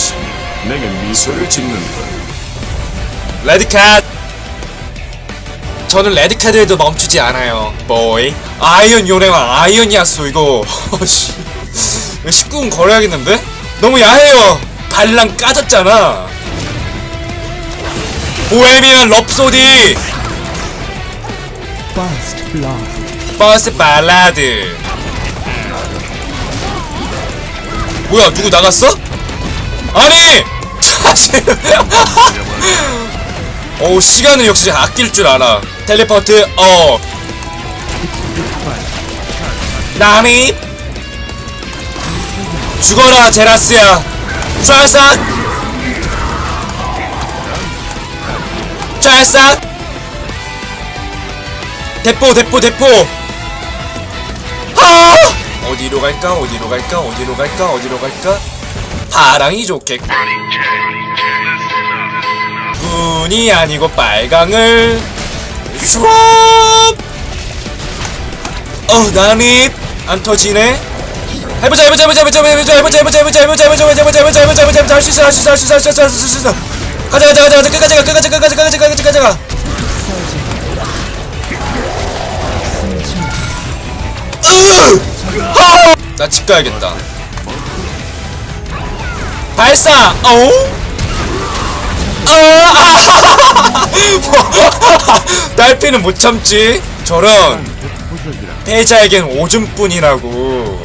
대신 내게 미소를 짓는다. 레드카드 저는 레드카드에도 멈추지 않아요. 보이. 아이언 요네와 아이언 야수 이거. 씨. 19금 걸어야겠는데? 너무 야해요. 발랑 까졌잖아. 보헤미안 럽소디! First blood. 버스 발라드 뭐야 누구 나갔어? 아니! 사실 오 시간을 역시 아낄 줄 알아. 텔레포트 어. 나니? 죽어라 제라스야. 찰싹 찰싹 대포 대포 대포. 아! 어디로 갈까? 어디로 갈까? 어디로 갈까? 어디로 갈까 파랑이 좋겠고 분이 아니고 빨강을 슈업 어 나니 안 터지네 해보자 해보자 해보자 해보자 해보자 해보자 해보자 해보자 해보자 해보자 해보자 해보자 해보자 해보자 할수 있어 할 수 있어 할 수 있어 할 수 있어 할 수 있어 가자 가자 가자 가자 끝까지 가 끝까지 가 끝까지 가 끝까지 가 끝까지 가 끝까지 가나집 가야겠다. 발사! 어우? 어, 아! 딸피는 못 참지. 저런 패자에겐 오줌뿐이라고.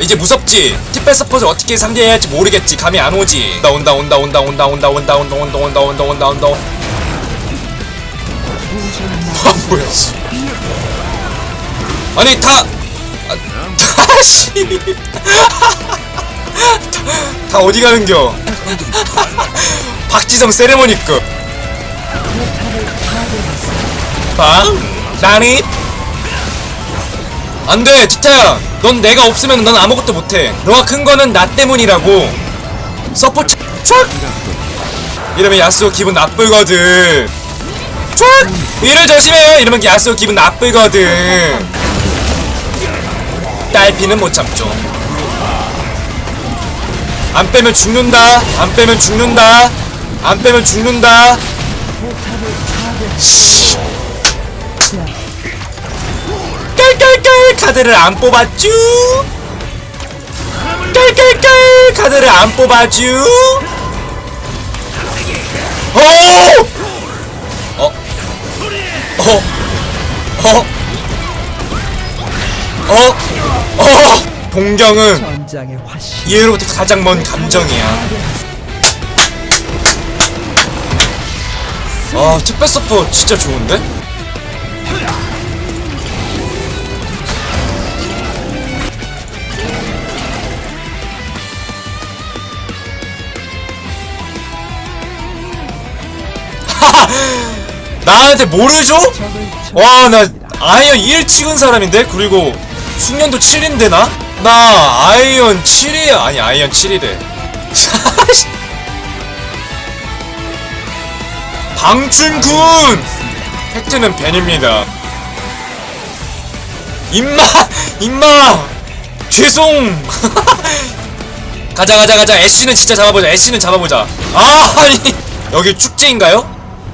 이제 무섭지. 티페 서포트 어떻게 상대해야 할지 모르겠지. 감이 안 오지. 온다 온다 온다 온다 온다 온다 온다 온다 온다 온다 온다 온다 온다. 아 뭐야 씨. 아니 다 아, 다시 다, 다 어디 가는겨? 박지성 세레모니급. 빵 나니? 안돼 티타야 넌 내가 없으면 넌 아무것도 못해. 너가 큰 거는 나 때문이라고. 서포트 촥! 이러면 야스오 기분 나쁘거든. 촥! 이를 조심해요 이러면 야스오 기분 나쁘거든. 딸피는 못 참죠. 안 빼면 죽는다. 안 빼면 죽는다. 안 빼면 죽는다. 씨. 깔깔깔 카드를 안 뽑았쥬. 깔깔깔 카드를 안 뽑아쥬. 어! 어? 어? 어? 어? 동경은. 이해로부터 가장 먼 감정이야. 아, 특배 서포 진짜 좋은데? 나한테 뭐를 줘? 와, 나 아이언 1 찍은 사람인데? 그리고 숙련도 7인데 나? 나 아이언 7이야. 아니, 아이언 7이래. 방춘군! 팩트는 벤입니다. 임마! 임마! 죄송! 가자, 가자, 가자. 애쉬는 진짜 잡아보자. 애쉬는 잡아보자. 아, 아니. 여기 축제인가요?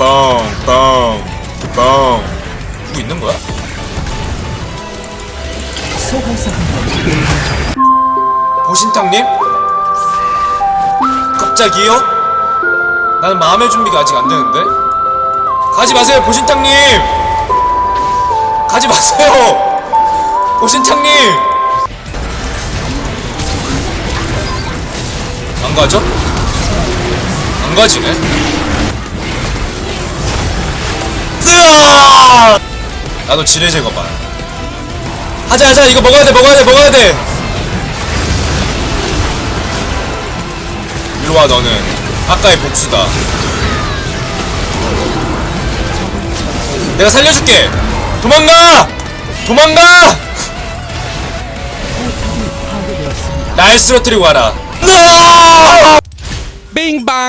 뻥, 뻥, 뻥. 누구 있는 거야? 보신탕님? 갑자기요? 나는 마음의 준비가 아직 안 되는데. 가지 마세요, 보신탕님. 가지 마세요, 보신탕님. 안 가죠? 안 가지네. 으아! 나도 지뢰 제거 봐. 하자 하자 이거 먹어야 돼 먹어야 돼 먹어야 돼. 일로 와 너는 아까의 복수다. 내가 살려줄게. 도망가! 도망가! 날 쓰러뜨리고 와라. 으아! 빙방.